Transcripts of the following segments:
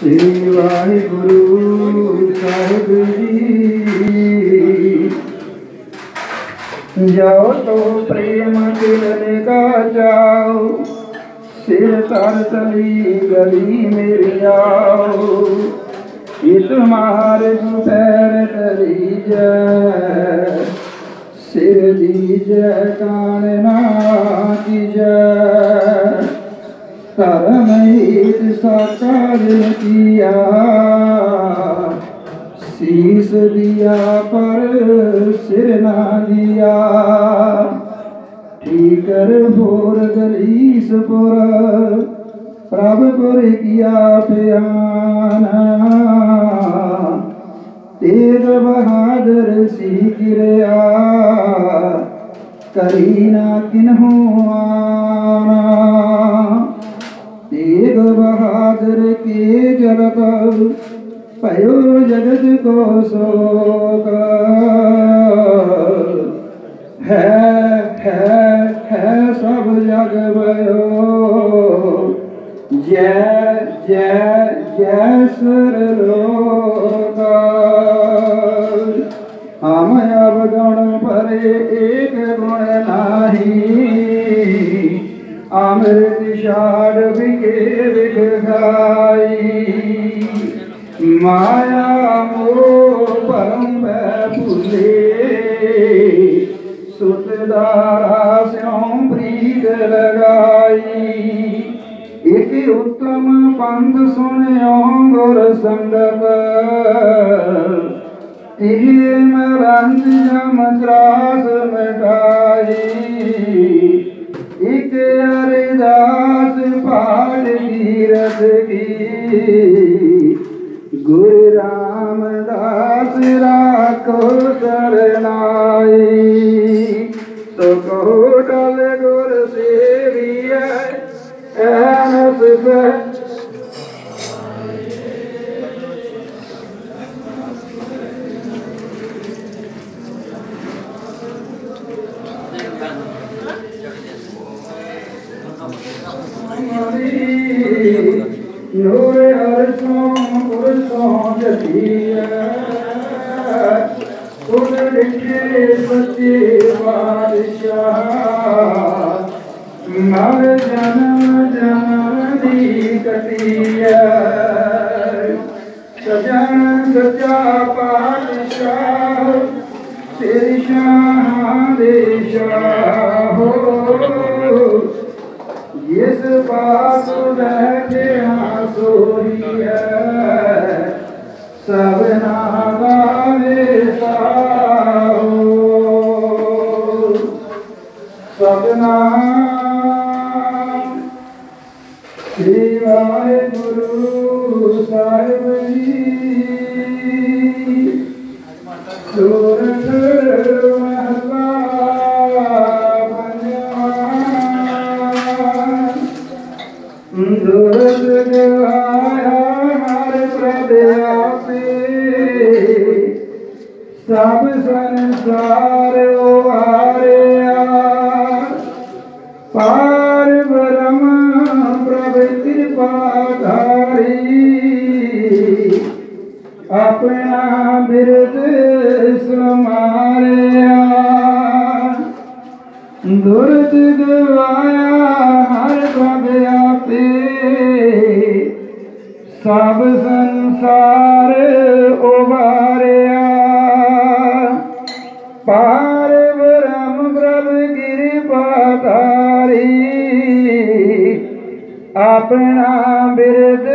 ਸ੍ਰੀ ਵਾਹਿਗੁਰੂ ਸਾਹਿਬ ਜੀ। ਜਾਓ ਤੋ ਪ੍ਰੇਮ ਦਿਲ ਕਾ ਜਾਓ, ਸਿਰ ਤਰ ਤਲੀ ਗਲੀ ਮੇਰੀ ਆਓ। ਇਸ ਮਾਰ ਪੈਰ ਤਰੀ ਜੈ, ਸਿਰ ਦੀ ਜੈ ਕਾਨ ਹੀਤ ਸਾਕਾਰ ਕੀਆ ਸੀਸ ਦਿਆ ਪਰ ਸਿਰ ਨਾ ਦਿਆ ਠੀਕਰ ਭੋਰ ਗਲੀਸਪੁਰ ਪ੍ਰਭ ਪੁਰ ਕੀਆ ਪਿਆਨਾ। ਤੇਗ ਬਹਾਦਰ ਸੀ ਕਿਰਿਆ, ਕਰੀ ਨਾ ਕਿਨਹੂ ਆਣਾ ਤੇਗ ਬਹਾਦਰ ਕੀ ਜਲਤ ਭਇਓ ਜਗਤ ਕੋ ਸੋਕ। ਹੈ ਹੈ ਹੈ ਸਭ ਜਗ ਭਇਓ। ਜੈ ਜੈ ਜੈ ਸੁਰ ਲੋਕ। ਹਮ ਅਬ ਗੁਣ ਪਰੇ ਏਕ ਗੁਣ ਨਾਹੀ। ਅੰਮ੍ਰਿਤ ਛਾੜ ਵਿਗੇ ਵਿਗਾਈ ਮਾਇਆ ਮੋਹ ਭਰਮ ਬੈ ਭੁਲੇ। ਸੁਤ ਦਾਰਾ ਪ੍ਰੀਤ ਲਗਾਈ। ਇਕ ਉਤਮ ਪੰਥ ਸੁਣਿਓ ਗੁਰ ਸੰਗਤ। ਇਹ ਮਰੰਜ ਜਮਤਰਾਸ ਮਟਾਈ। ਇਕ ਅਰਦਾਸ ਪਾੜ ਕੀਰਤ ਕੀ। ਗੁਰੂ ਰਾਮਦਾਸ ਰਾਖੋ ਸਰਨਾਈ ਨੂਰ ਅਰਸੋਂ ਪੁਰਸੋਂ ਜਤੀਐ ਤੁਧ ਲਿਖੇ ਸੱਚੇ ਬਾਦਸ਼ਾਹ ਮਰ ਜਨਮ ਜਨਮ ਦੀ ਕਟੀਐ। ਸਜਣ ਸੱਚਾ ਪਾਤਸ਼ਾਹ, ਤੇਰੀ ਸ਼ਾਹ ਦੇ ਸ਼ਾਹ। ਹੋ ਜਿਸ ਪਾਸ ਬੈਠਿਆ ਸੋਈ ਹੈ ਸਭਨਾ ਕਿਰਪਾ ਆਪਣਾ ਬਿਰਦ ਸਮਾਰਿਆ ਦੁਰਦ ਗਵਾਇਆ ਹਰ ਪ੍ਰਭ ਆਪੇ। ਸਭ ਸੰਸਾਰ ਉਵਾਰਿਆ ਪਾਰ ਆਪਣਾ ਬਿਰਦ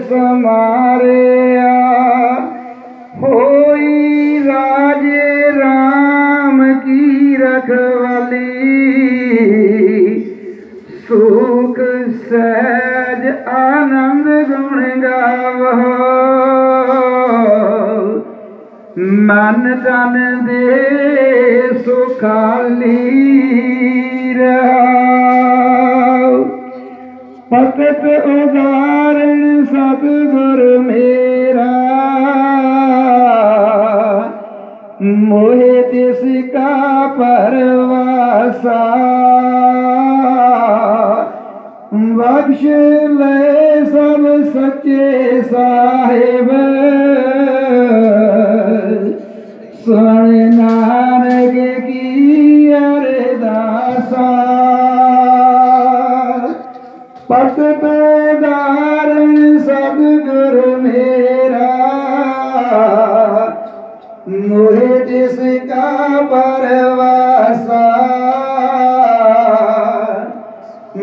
ਸਮਾਰਿਆ ਹੋਈ ਰਾਜੇ RAM ਕੀ ਰਖਵਾਲੀ ਸੁਖ ਸਹਿਜ ਆਨੰਦ ਗੁਣ ਗਾਵੋ ਮਨ ਤਨ ਦੇ ਸੁਖਾਲੀ पकित सतगुर मेरा। मोहे दिस का परवासा। बख्श ले सभु सचे साहिब।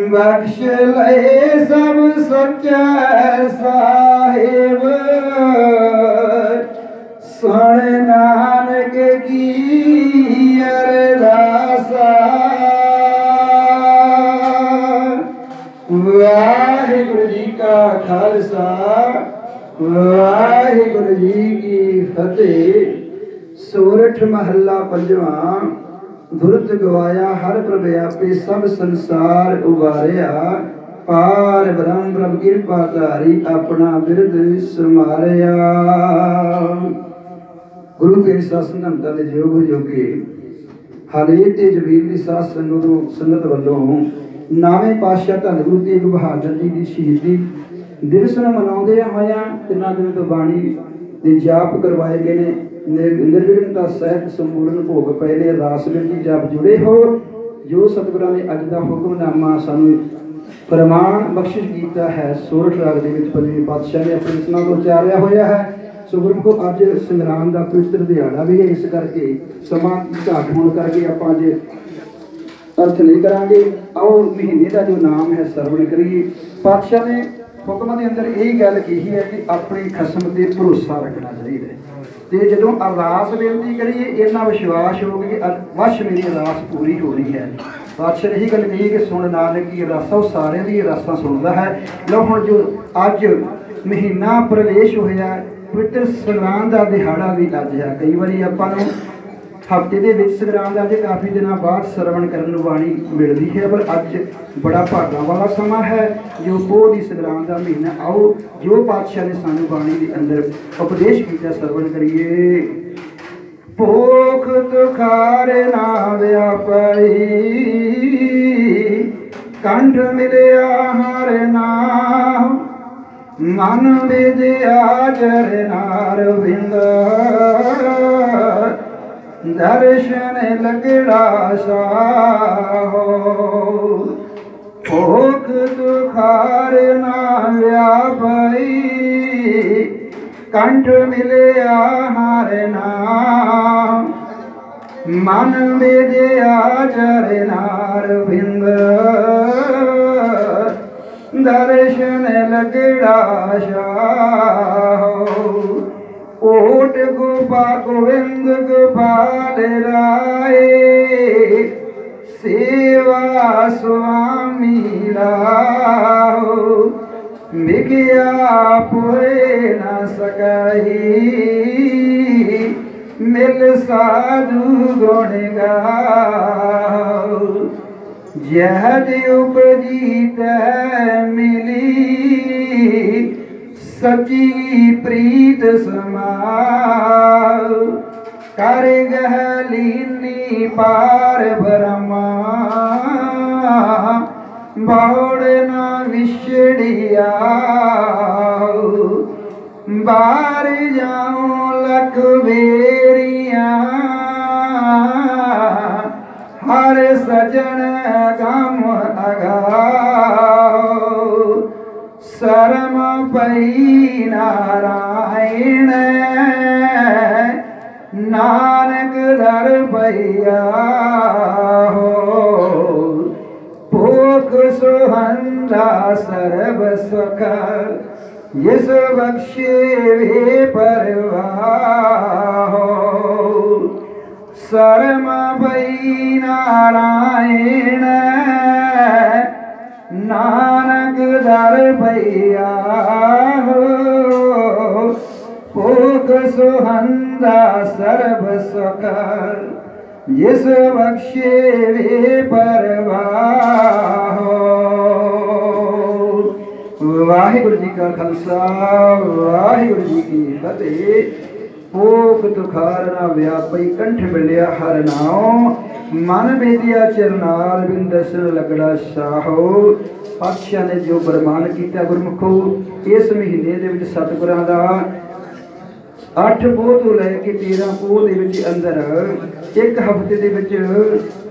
ਬਖਸ਼ ਲੈ ਸਭ ਸੱਚੇ ਸਾਹਿਬ। ਸੁਣ ਨਾਨਕ ਕੀ ਅਰਦਾਸਾ। ਵਾਹਿਗੁਰੂ ਜੀ ਕਾ ਖਾਲਸਾ, ਵਾਹਿਗੁਰੂ ਜੀ ਕੀ ਫਤਿਹ। ਸੋਰਠ ਮਹੱਲਾ ਪੰਜਵਾਂ। ਦੁਰਤ ਗਵਾਇਆ, ਹਰ ਪ੍ਰਭ ਆਪੇ ਸਭ ਸੰਸਾਰ ਉਵਾਰਿਆ ਪਾਰ ਬ੍ਰਹਮ, ਪ੍ਰਭ ਕਿਰਪਾ ਧਾਰੀ, ਆਪਣਾ ਬਿਰਦ ਸਮਾਰਿਆ। ਗੁਰੂ ਕੇ ਸਤਸੰਗਤਾ ਦੇ ਜੋਗ ਜੋਗੇ, ਹਾਲੇ ਤੇ ਜਬੀਰ ਦੀ ਸਾਧ ਸੰਗਤ ਸੰਗਤ ਵੱਲੋਂ ਨਾਵੇਂ ਪਾਤਸ਼ਾਹ ਧੰਨ ਗੁਰੂ ਤੇਗ ਬਹਾਦਰ ਜੀ ਦੀ ਸ਼ਹੀਦੀ ਦਿਵਸ ਨੂੰ ਮਨਾਉਂਦੇ ਹੋਇਆ ਤਿੰਨਾਂ ਦਿਨ ਤੋਂ ਬਾਣੀ ਦੇ ਜਾਪ ਕਰਵਾਏ ਗਏ ਨੇ। ਨਿਰਵਿਘਨਤਾ ਸਹਿਤ ਸੰਪੂਰਨ ਭੋਗ ਪਏ ਨੇ, ਅਰਦਾਸ ਬੇਨਤੀ ਜੁੜੇ ਹੋ। ਜੋ ਸਤਿਗੁਰਾਂ ਨੇ ਅੱਜ ਦਾ ਹੁਕਮਨਾਮਾ ਸਾਨੂੰ ਫਰਮਾਨ ਬਖਸ਼ਿਸ਼ ਕੀਤਾ ਹੈ ਸੋਰਠ ਰਾਗ ਦੇ ਵਿੱਚ ਪੰਜਵੇਂ ਪਾਤਸ਼ਾਹ ਨੇ ਆਪਣੇ ਰਚਨਾ ਤੋਂ ਉਚਾਰਿਆ ਹੋਇਆ ਹੈ। ਸੋ ਗੁਰਮੁਖੋ ਅੱਜ ਸੰਗਰਾਮ ਦਾ ਪਵਿੱਤਰ ਦਿਹਾੜਾ ਵੀ ਹੈ, ਇਸ ਕਰਕੇ ਸਮਾਂ ਘਾਟ ਹੋਣ ਕਰਕੇ ਆਪਾਂ ਅੱਜ ਅਰਥ ਨਹੀਂ ਕਰਾਂਗੇ। ਆਓ ਮਹੀਨੇ ਦਾ ਜੋ ਨਾਮ ਹੈ, ਸਰਵਣ ਕਰੀਏ। ਪਾਤਸ਼ਾਹ ਨੇ ਹੁਕਮਾਂ ਦੇ ਅੰਦਰ ਇਹ ਗੱਲ ਕਹੀ ਹੈ ਕਿ ਆਪਣੀ ਖਸਮ ਤੇ ਭਰੋਸਾ ਰੱਖਣਾ ਚਾਹੀਦਾ ਹੈ। ਤੇ ਜਦੋਂ ਅਰਦਾਸ ਬੇਨਤੀ ਕਰੀਏ, ਇੰਨਾ ਵਿਸ਼ਵਾਸ ਹੋ ਕਿ ਅਰ- ਵਸ਼ ਮੇਰੀ ਅਰਦਾਸ ਪੂਰੀ ਹੋ ਰਹੀ ਹੈ। ਪਾਤਸ਼ਾਹ ਇਹੀ ਗੱਲ ਕਹੀ ਕਿ ਸੁਣ ਨਾਨਕ ਦੀ ਅਰਦਾਸਾਂ ਉਹ ਸਾਰਿਆਂ ਦੀ ਅਰਦਾਸਾਂ ਸੁਣਦਾ ਹੈ। ਲਓ ਹੁਣ ਜੋ ਅੱਜ ਮਹੀਨਾ ਪ੍ਰਵੇਸ਼ ਹੋਇਆ, ਪਵਿੱਤਰ ਸੰਗਰਾਮ ਦਾ ਦਿਹਾੜਾ ਵੀ ਅੱਜ ਹੈ ਕਈ ਵਾਰੀ ਆਪਾਂ ਨੂੰ ਹਫ਼ਤੇ ਦੇ ਵਿੱਚ ਸੰਗਰਾਮ ਦਾ ਅੱਜ ਕਾਫੀ ਦਿਨਾਂ ਬਾਅਦ ਸਰਵਣ ਕਰਨ ਨੂੰ ਬਾਣੀ ਮਿਲਦੀ ਹੈ, ਪਰ ਅੱਜ ਬੜਾ ਭਾਗਾ ਵਾਲਾ ਸਮਾਂ ਹੈ। ਜੋ ਪੋਹ ਦੀ ਸੰਗਰਾਮ ਦਾ ਮਹੀਨਾ, ਆਓ ਜੋ ਪਾਤਸ਼ਾਹ ਨੇ ਸਾਨੂੰ ਬਾਣੀ ਦੇ ਅੰਦਰ ਉਪਦੇਸ਼ ਕੀਤਾ, ਸਰਵਣ ਕਰੀਏ। ਭੋਖ ਤੁਖਾਰ ਨਾ ਵਿਆਪਈ ਕੰਠ ਮਿਲਿਆ ਹਰ ਨਾਮ, ਮਨ ਵਿਦਿਆ ਜਰ ਨਾਰ ਵਿੰਦ। ਦਰਸ਼ਨ ਲਗੜਾ ਸਾਹੋ। ਭੋਖ ਦੁਖਾਰ ਨਾ ਵਿਆਪਈ, ਕੰਠ ਮਿਲਿਆ ਹਰ ਨਾਮ। ਮਨ ਵਿਦਿਆ ਜਰ ਨਾਰ ਵਿੰਦ ਦਰਸ਼ਨ ਲਗੜਾ ਕੋਟ ਓਟ ਗੋਪਾ ਗੋਵਿੰਦ ਗੋਪਾਲ ਰਾਏ। ਸੇਵਾ ਸੁਆਮੀ ਰਾਓ ਮਿਗਿਆ ਪੋਏ ਨਾ ਸਕਹੀ ਮਿਲ ਸਾਧੂ ਗੁਣ ਗਾਓ। ਜਹਦ ਉਪਜੀ ਤੈ ਮਿਲੀ ਸੱਚੀ ਪ੍ਰੀਤ ਸਮਾਉ ਕਰ ਗਹਲੀਨੀ ਪਾਰ ਬ੍ਰਹਮਾ। ਬੌੜ ਨਾ ਵਿਛੜਿਆ ਬਾਹਰ ਜਾਉ ਲਖ ਵੇਰੀਆਂ। ਹਰ ਸਜਣ ਗਮ ਅਗਾਉ। ਸਰਮ ਪਈ ਨਾਰਾਇਣ ਨਾਨਕ ਦਰ ਪਈਆ ਹੋ। ਭੋਖ ਸੁਹੰਦਾ ਸਰਬ ਸੁਖ, ਜਿਸ ਬਖਸ਼ੇ ਵੇ ਪਰਵਾਹ ਸਰਮ ਪਈ ਨਾਰਾਇਣ ਨਾਨਕ ਦਰ ਪਈਆ ਹੋ, ਭੋਗ ਸੁਹੰਦਾ ਸਰਬ ਸੁਖ ਜਿਸ ਬਖਸ਼ੇ ਵੇ ਪਰਵਾਹ ਵਾਹਿਗੁਰੂ ਜੀ ਕਾ ਖਾਲਸਾ, ਵਾਹਿਗੁਰੂ ਜੀ ਕੀ ਫਤਿਹ। ਪੋਖ ਤੁਖਾਰਨਾ ਵਿਆਪਈ ਕੰਠ ਮਿਲਿਆ ਹਰ ਨਾਉ। ਮਨ ਬੇਦਿਆ ਚਰਨਾਲ ਬਿੰਦਸਨ ਲਗੜਾ ਸਾਹੋ। ਪਾਤਸ਼ਾਹ ਨੇ ਜੋ ਬਰਮਾਨ ਕੀਤਾ ਗੁਰਮੁਖੋ, ਇਸ ਮਹੀਨੇ ਦੇ ਵਿੱਚ ਸਤਿਗੁਰਾਂ ਦਾ 8 ਪੋਹ ਤੋਂ ਲੈ ਕੇ 13 ਪੋਹ ਦੇ ਵਿੱਚ ਅੰਦਰ, ਇੱਕ ਹਫ਼ਤੇ ਦੇ ਵਿੱਚ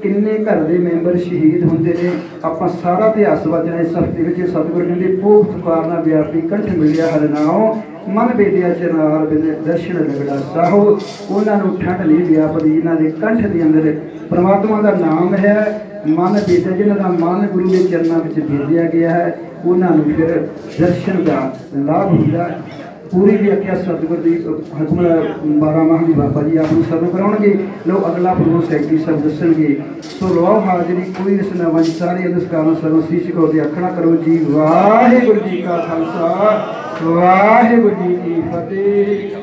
ਕਿੰਨੇ ਘਰ ਦੇ ਮੈਂਬਰ ਸ਼ਹੀਦ ਹੁੰਦੇ ਨੇ? ਆਪਾਂ ਸਾਰਾ ਇਤਿਹਾਸ ਵਜਣਾ ਇਸ ਹਫ਼ਤੇ ਵਿੱਚ। ਸਤਿਗੁਰ ਕਹਿੰਦੇ ਪੋਹ ਤੁਕਾਰਨਾ ਵਿਆਪੀ ਕੰਠ ਮਿਲਿਆ ਹਰ ਨਾਉ ਮਨ ਬੇਦਿਆ ਚਨਾਲ ਬਿਨ ਦਰਸ਼ਨ ਲਗੜਾ ਸਾਹੋ। ਉਹਨਾਂ ਨੂੰ ਠੰਡ ਲਈ ਵਿਆਪਦੀ। ਇਹਨਾਂ ਦੇ ਕੰਠ ਦੇ ਅੰਦਰ ਪ੍ਰਮਾਤਮਾ ਦਾ ਨਾਮ ਹੈ। ਮਨ ਬੇਦਿਆ ਜਿਹਨਾਂ ਦਾ ਮਨ ਗੁਰੂ ਦੇ ਚਰਨਾਂ ਵਿੱਚ ਭੇਜਿਆ ਗਿਆ ਹੈ, ਉਹਨਾਂ ਨੂੰ ਫਿਰ ਦਰਸ਼ਨ ਦਾ ਲਾਭ ਹੁੰਦਾ ਹੈ। ਪੂਰੀ ਵੀ ਆਖਿਆ ਸਤਿਗੁਰ ਦੀ ਹੁਕਮ 12 ਮਾਹ ਦੀ ਬਾਬਾ ਜੀ ਆਪ ਨੂੰ ਸਰਵ ਕਰਾਉਣਗੇ। ਲੋ ਅਗਲਾ ਪ੍ਰਭੂ ਸੈਕਟਰੀ ਸਭ ਦੱਸਣਗੇ। ਸੋ ਲੋ ਹਾਜ਼ਰੀ ਕੋਈ ਇਸ ਨਾ ਵੰਜ ਸਾਰੇ ਅਨੁਸਕਾਰਾਂ ਸਰਵ ਸੀਸ ਕੋ ਦੇ ਆਖਣਾ ਕਰੋ ਜੀ। ਵਾਹਿਗੁਰੂ ਜੀ ਕਾ ਖਾਲਸਾ, ਵਾਹਿਗੁਰੂ ਜੀ ਕੀ ਫਤਿਹ।